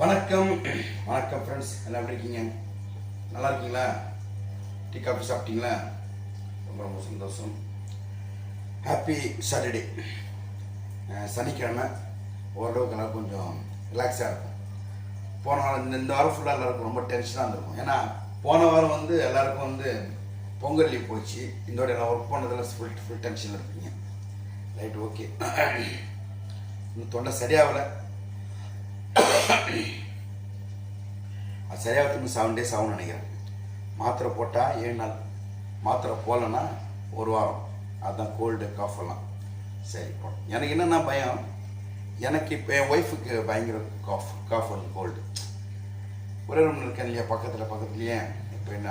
வணக்கம். வணக்கம் ஃப்ரெண்ட்ஸ் எல்லாம் எப்படி இருக்கீங்க? நல்லா இருக்கீங்களா? டீ காஃபி சாப்பிட்டீங்களா? ரொம்ப ரொம்ப சந்தோஷம். ஹாப்பி சாட்டர்டே சனிக்கிழமை. ஓரளவுக்கு எல்லாம் கொஞ்சம் ரிலாக்ஸாக இருக்கும். போன வாரம் இந்த இந்த வாரம் ஃபுல்லாக எல்லாருக்கும் ரொம்ப டென்ஷனாக இருந்திருக்கும். ஏன்னா போன வாரம் வந்து எல்லாருக்கும் வந்து பொங்கல் லீவ் போச்சு. இதோட எல்லாம் ஒர்க் பண்ணதில் ஃபுல் ஃபுல் டென்ஷனில் இருப்பீங்க. ரைட் ஓகே இன்னும் தொண்டை சரியாகலை. அது சரியாக திரும்பி செவன் டேஸ் ஆகும்னு நினைக்கிறேன். மாத்திரை போட்டால் ஏழு நாள். மாத்திரை போகலன்னா ஒரு வாரம். அதுதான் கோல்டு காஃப் எல்லாம். சரி போடும் எனக்கு என்னென்ன பயம்? எனக்கு இப்போ என் ஒய்ஃபுக்கு பயங்கர காஃப் காஃப் அண்ட் கோல்டு ஒரே ரூம் இருக்கேன் இல்லையா? பக்கத்தில் பக்கத்துலேயே. இப்போ என்ன?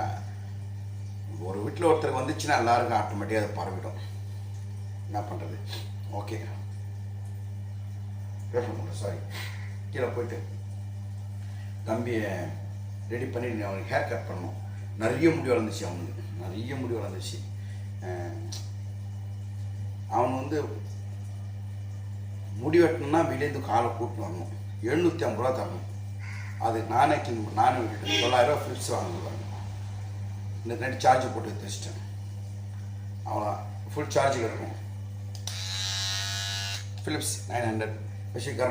ஒரு வீட்டில் ஒருத்தருக்கு வந்துச்சுன்னா எல்லாருக்கும் ஆட்டோமேட்டிக்காக அது பரவிடும். என்ன பண்ணுறது ஓகே சாரி கீழே போயிட்டு தம்பியை ரெடி பண்ணி அவனுக்கு ஹேர் கட் பண்ணணும். நிறைய முடி வளர்ந்துச்சு அவனுக்கு. நிறைய முடி வளர்ந்துச்சு. அவன் வந்து முடி வெட்டணும்னா வெளியேந்து காலை கூட்டின்னு வரணும். எழுநூற்றி ஐம்பது ரூபா தரணும். அது நானே கிளீன் நானே விட்டுட்டேன். தொள்ளாயிரரூவா ஃபிலிப்ஸ் வாங்கிடுவாங்க இந்த நைட்டு சார்ஜ் போட்டு வச்சுட்டேன். அவன் அவ்வளோ ஃபுல் சார்ஜில் இருக்கும் ஃபிலிப்ஸ் நைன் ஹண்ட்ரட் வச்சு கர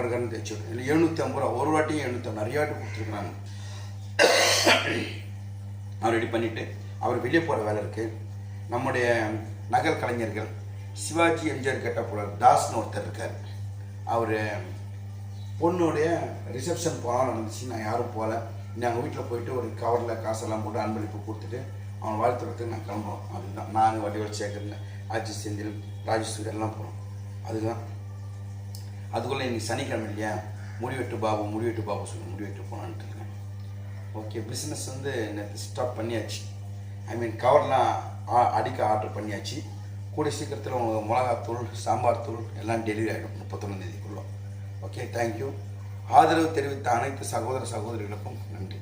இல்லை எழுநூற்றி ஐம்பது ரூபா ஒரு வாட்டியும் எழுநூற்றி நிறைய வாட்டி கொடுத்துருக்குறாங்க. அவர் ரெடி பண்ணிவிட்டு அவர் வெளியே போகிற வேலை இருக்குது நம்முடைய நகர் கலைஞர்கள் சிவாஜி எம்ஜிஆர் கேட்ட போல தாஸ்னு ஒருத்தர் இருக்கார். அவர் பொண்ணுடைய ரிசப்ஷன் போனால் நடந்துச்சு நான் யாரும் போகல நாங்கள் வீட்டில் போயிட்டு ஒரு கவரில் காசெல்லாம் போட்டு அன்பளிப்பு கொடுத்துட்டு அவன் வாழ்த்துறதுக்கு நான் கிளம்புறோம். அதுதான். நான் வடிவல் சேகரில் அஜித் செந்தில் ராஜேஸ்வரி எல்லாம் போகிறோம் அதுதான். அதுக்குள்ளே இன்றைக்கி சனிக்கிழமை இல்லையா முடிவெட்டு பாபு முடிவெட்டு பாபு சொல்லி முடிவெட்டு போனான்ட்டு இருக்கேன். ஓகே பிஸ்னஸ் வந்து நேற்று ஸ்டாப் பண்ணியாச்சு. ஐ மீன் கவர்லாம் ஆ- அடிக்க ஆர்டர் பண்ணியாச்சு. கூடிய சீக்கிரத்தில் உங்களுக்கு மிளகாத்தூள் சாம்பார் தூள் எல்லாம் டெலிவரி ஆகிடும் முப்பத்தொன்னாந்தேதிக்குள்ளே ஓகே தேங்க்யூ ஆதரவு தெரிவித்த அனைத்து சகோதர சகோதரிகளுக்கும் நன்றி.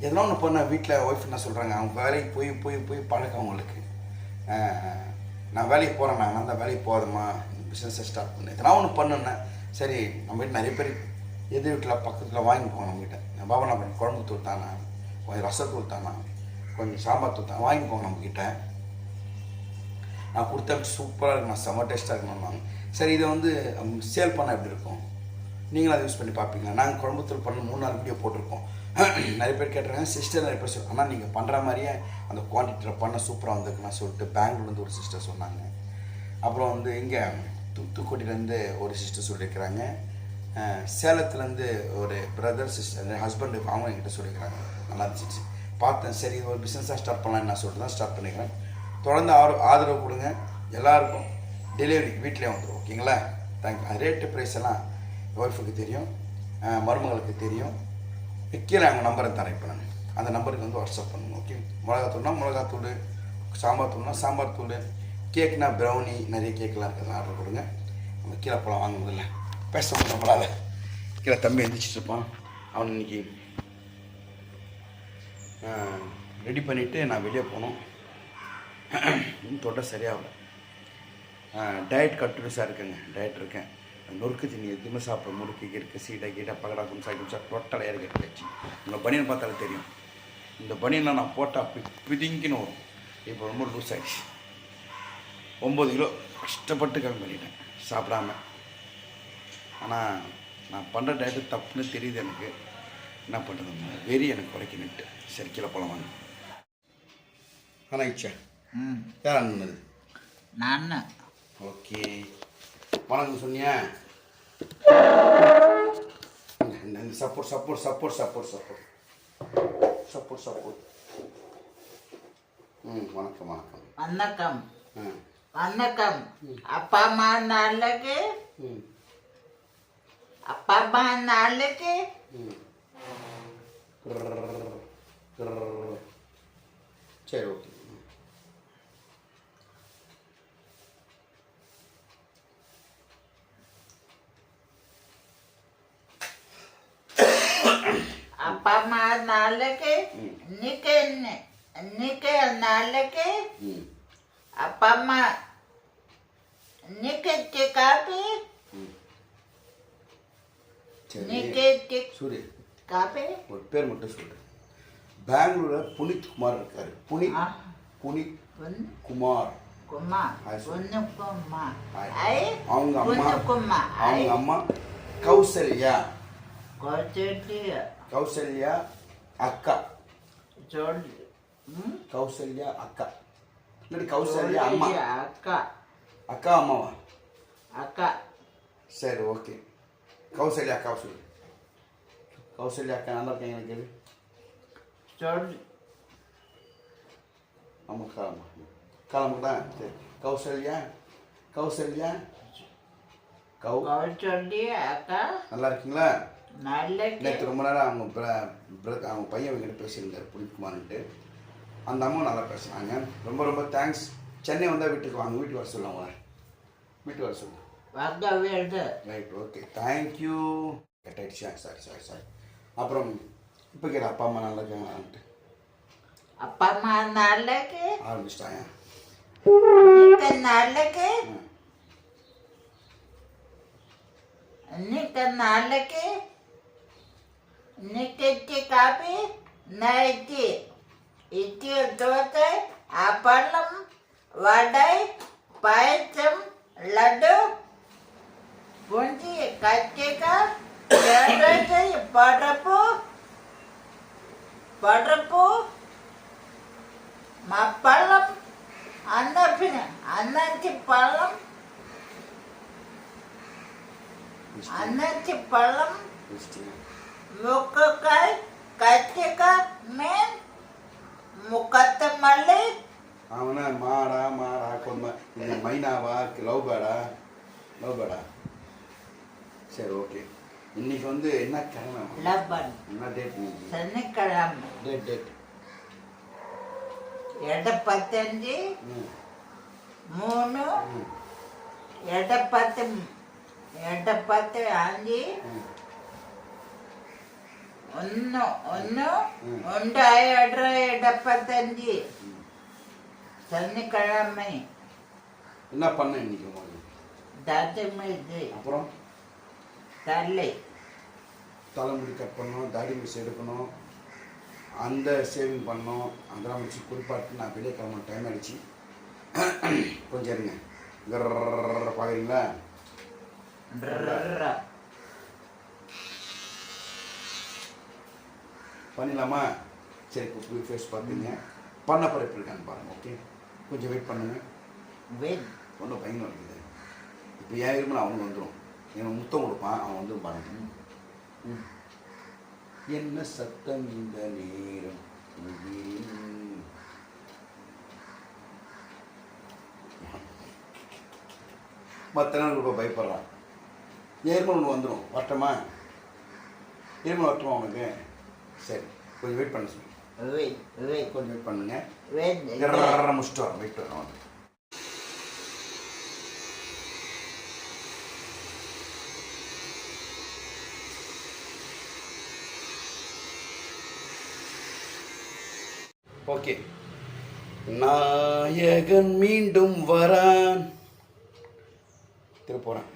எதனா ஒன்று பண்ண வீட்டில் ஒய்ஃப் என்ன சொல்கிறாங்க அவங்க வேலைக்கு போய் போய் போய் பழக்கம் அவங்களுக்கு. நான் வேலைக்கு போகிறேன் நான் அந்த வேலைக்கு போகிறேம்மா பிஸ்னஸை ஸ்டார்ட் பண்ணு எதனா ஒன்று பண்ணேன் சரி நம்ம வீட்டில் நிறைய பேர் எதிர் வீட்டில் பக்கத்தில் வாங்கி போவோம் நம்மகிட்ட. நான் பாபா நான் கொஞ்சம் குழம்பு தூத்தானா? தானே கொஞ்சம் ரசம் தூத்தானா? கொஞ்சம் சாம்பார் தூள் வாங்கி போங்க நம்மக்கிட்ட நான் கொடுத்தா சூப்பராக இருக்கணும் செம்ம டேஸ்ட்டாக இருக்கணும்னாங்க சரி இதை வந்து சேல் பண்ணால் எப்படி இருக்கும்? நீங்களும் அதை யூஸ் பண்ணி பார்ப்பீங்களா? நாங்கள் குழம்புத்தூள் பண்ண மூணு நாள் வீடியோ போட்டிருக்கோம். நிறைய பேர் கேட்டுறாங்க சிஸ்டர் நிறைய பேர் சொல் ஆனால் நீங்கள் பண்ணுற மாதிரியே அந்த குவான்டிட்டியில் பண்ண சூப்பராக வந்திருக்குன்னு சொல்லிட்டு பெங்களூர்லேருந்து ஒரு சிஸ்டர் சொன்னாங்க. அப்புறம் வந்து இங்கே தூத்துக்குடியிலேருந்து ஒரு சிஸ்டர் சொல்லியிருக்கிறாங்க சேலத்துலேருந்து ஒரு பிரதர் சிஸ்டர் ஹஸ்பண்டு அவங்க என்கிட்ட சொல்லியிருக்கிறாங்க நல்லா இருந்துச்சு. பார்த்தேன். சரி இது ஒரு பிஸ்னஸாக ஸ்டார்ட் பண்ணலாம் நான் சொல்லிட்டு தான் ஸ்டார்ட் பண்ணிக்கிறேன். தொடர்ந்து ஆதரவு ஆதரவு கொடுங்க. எல்லாருக்கும் டெலிவரி வீட்டிலே வந்துடும் ஓகேங்களா? தேங்க்யூ ரேட்டு ப்ரைஸ் எல்லாம் ஒய்ஃபுக்கு தெரியும். மருமகளுக்கு தெரியும். கீழே அவங்க நம்பரை தரேன் இப்போ நான். அந்த நம்பருக்கு வந்து வாட்ஸ்அப் பண்ணுங்க. ஓகே? மிளகாத்தூள்னா மிளகாத்தூள் சாம்பார் தூள்னா சாம்பார் தூள். கேக்னா ப்ரௌனி நிறைய கேக்கெலாம் இருக்குது ஆர்டர் கொடுங்க. நம்ம கீழே போகலாம் வாங்க முதல்ல. பேச நம்மளால கீழே தம்பி எழுந்திரிச்சிட்டு இருப்பான். அவன் இன்னைக்கு ரெடி பண்ணிவிட்டு நான் வெளியே போகணும். இன்னும் தொண்டை சரியாகல. டயட் கண்டினியூஸாக இருக்குங்க. டயட் இருக்கேன். நொறுக்கு தண்ணி எதுவுமே சாப்பிட முறுக்கு கிறுக்கு சீடை கீடை பகடா கும்சா கும்சா டோட்டல் இறக்கி வச்சு உங்கள் பனியன் பார்த்தாலே தெரியும். இந்த பனியன்லாம் நான் போட்டால் பி பிதிங்கின்னு வரும். இப்போ ரொம்ப லூஸ் ஆகிடுச்சு ஒம்பது கிலோ கஷ்டப்பட்டு கம்மி பண்ணிட்டேன் சாப்பிடாம. ஆனால் நான் பண்ணுற டயட்டு தப்புன்னு தெரியுது எனக்கு. என்ன பண்ணுறது வெறி எனக்கு குறைக்கணுன்ட்டு சரி கீழே போகலாம் வாங்க. ஆனால் இச்சா. ம். யார் அண்ணது நான் ஓகே. வணக்கம் சொன்னியா? Support support support support support support support ம் வணக்கம் வணக்கம். வணக்கம். ஆ வணக்கம். அப்பா அம்மா நாளைக்கு? ம். அப்பா அம்மா நாளைக்கு? ம். கிர்ரர், கிர்ரர். சரி ஓகே. அப்பா அம்மா நாளைக்கு? இன்னைக்கு என்ன? இன்னைக்கு நாளைக்கு? ம் அப்பா அம்மா இன்னைக்கு காப்பி ம் சரி நிக்கேத்தி சூரிய காபி ஒரு பேர் மட்டும் சொல்லு பெங்களூரில் புனித் குமார் இருக்காரு. புனித் ஆ. புனித் பொண்ணு குமார். குமா ஆய் சொல்லு. பொண்ணு குமா ஆய். ஐ அவங்க அம்மா. பொண்ணு குமா ஐ. அவங்க அம்மா கௌசல்யா. கொச்சட்டி கௌசல்யா அக்கா. சொல்லு. ம்? கௌசல்யா அக்கா. இல்லாட்டி கௌசல்யா அம்மா? அக்கா. அக்கா அம்மாவா? அக்கா. சரி ஓகே. கௌசல்யா அக்கா சொல்லு. கௌசல்யா அக்கா நல்லா இருக்கேன் எனக்கு கேளு. சொல்லு ஆமாம் கிளம்பு கிளம்புடா சரி. கௌசல்யா? கௌசல்யா? கௌ அக்கா. நல்லா இருக்கீங்களா? நேற்று ரொம்ப நேரம் அவங்க அவங்க பையன் கிட்ட பேசியிருந்தார் புனித்குமார்ன்ட்டு அந்த அம்மா நல்லா பேசுனாங்க. ரொம்ப ரொம்ப தேங்க்ஸ் சென்னை வந்தால் வீட்டுக்கு வாங்க. வீட்டுக்கு வர சொல்லுவாங்க வீட்டுக்கு வர சொல்லு வந்த வீடு right okay thank you cut ஆயிடுச்சா சாரி சாரி சாரி அப்புறம் இப்போ கேட்க அப்பா அம்மா நல்லா இருக்காங்களான்ட்டு அப்பா அம்மா நல்லக்கு ஆரம்பிச்சிட்டாங்க. நிக்க நல்லக்கு நிக்க நல்லக்கு நிக்கத்தி காபி. நைத்தி ఇడ్లీతోకై అప్పన్నం వడై పాయసం లడ్డు గుంజి కచ్చిక పడపు పడపు మా పళ్ళం అన్నపిన అన్నటి పళ్ళం అన్నటి పళ్ళం ముక్కకాయ కచ్చిక మెయిన్ மீன் முக்கத்த மல்லி. அவனா மாடா மாடா கொண்மை இது மைனாவா லவ் பேடா லவ் பேடா சரி ஓகே. இன்னைக்கு வந்து என்ன கிழமை? லப்பன் என்ன டேட் சனிக்கிழமை. டேட் டேட் எடப்பத்தஞ்சு ம். மூணு ம். எடப்பத்து எடப்பத்து அஞ்சு ம். ഒന്ന് ഒന്ന് ഉണ്ടായ എടപ്പത്തഞ്ച് തന്നിക്കഴമ്മേ என்ன பண்ண இன்னைக்கு உங்களுக்கு தாத்தம்மா இது அப்புறம் தலை தலைமுடி கட் பண்ணணும் தாடி மிஸ் எடுக்கணும் அந்த சேவிங் பண்ணோம் அதெல்லாம் முடிச்சு குறிப்பாட்டு நான் வெளியே கிளம்ப டைம் ஆகிடுச்சு கொஞ்சம் இருங்க பார்க்குறீங்களா பண்ணிடலாமா? சரி இப்போ ஃபேஸ் பார்த்தீங்க. பண்ண பிறகு எப்படி இருக்கான்னு பாருங்கள் ஓகே கொஞ்சம் வெயிட் பண்ணுங்கள் வெண் ஒன்றும் பயங்கரம் இருக்குது. இப்போ ஏன் விரும்பினா அவனுக்கு வந்துடும் எனக்கு முத்தம் கொடுப்பான் அவன் வந்து பாருங்க. ம். என்ன சத்தம் இந்த நேரம்? மற்ற நாள் ரொம்ப பயப்படுறான் ஏர்மல் ஒன்று வந்துடும் வட்டமா ஏர்மல் வட்டமா உனக்கு சரி. கொஞ்சம் வெயிட் பண்ண சொல்லு. வெண் வெண் கொஞ்சம் வெயிட் பண்ணுங்க. கர்ரர்ரர் முடிச்சுட்டு வரேன் வெயிட் வரேன் வந்து ஓகே நாயகன் மீண்டும் வரான் திரும்ப போகிறேன்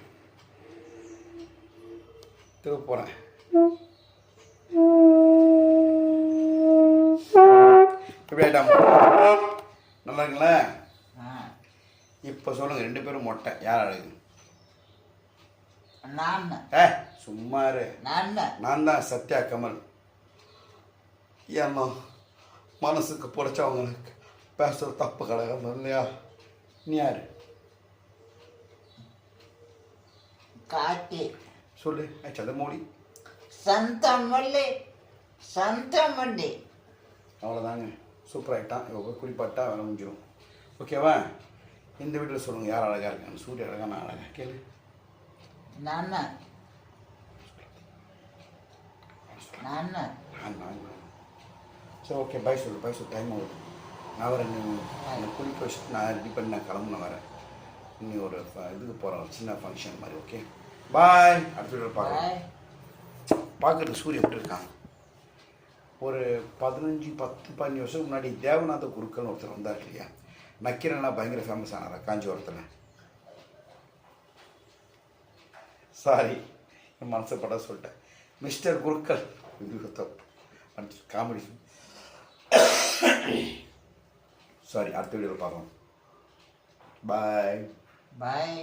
திரும்ப போகிறேன் ஆயிட்டான் நல்லா இருக்குங்களா? இப்போ சொல்லுங்கள் ரெண்டு பேரும் மொட்டை. யார் அழகு? நான் ஏ சும்மா இரு. நான் நான் தான் சத்யா கமல். ஏன்னா மனசுக்கு பிடிச்சவங்களுக்கு பேசுகிற தப்பு கிடையாது இல்லையா? நீ யாரு? காட்டி. சொல்லு சத மோடி சந்தமல்லி. சந்தமல்லி. அவ்வளோதாங்க சூப்பர் ஆகிட்டான் இவங்க குளிப்பாட்டா வேலை முடிஞ்சிடும் ஓகேவா இந்த வீட்டில் சொல்லுங்கள் யார் அழகாக இருக்காங்க? சூரிய அழகா நான் அழகா? கேளு. நான். சரி ஓகே பை சொல்லு பை சொல்லு டைம் ஆகுது. நான் வரேன் நீ குளிக்க வச்சுட்டு நான் ரெடி பண்ணி நான் கிளம்புன வரேன் நீ ஒரு இதுக்கு போகிறோம் சின்ன ஃபங்க்ஷன் மாதிரி ஓகே பாய் அடுத்த வீடியோ பார்க்கலாம். பாய் பார்க்குறதுக்கு சூரியன் எப்படி இருக்கான்? ஒரு பதினஞ்சு பத்து பதினஞ்சு வருஷம் முன்னாடி தேவநாத குருக்கள் ஒருத்தர் வந்தார் இல்லையா? நக்கீரனா பயங்கர ஃபேமஸ் ஆனார் காஞ்சிபுரத்தில்? சாரி என் மனசை பட சொல்லிட்டேன். மிஸ்டர் குருக்கள் காமெடி சாரி அடுத்த வீடியோவில் பார்க்கலாம். பாய் பாய்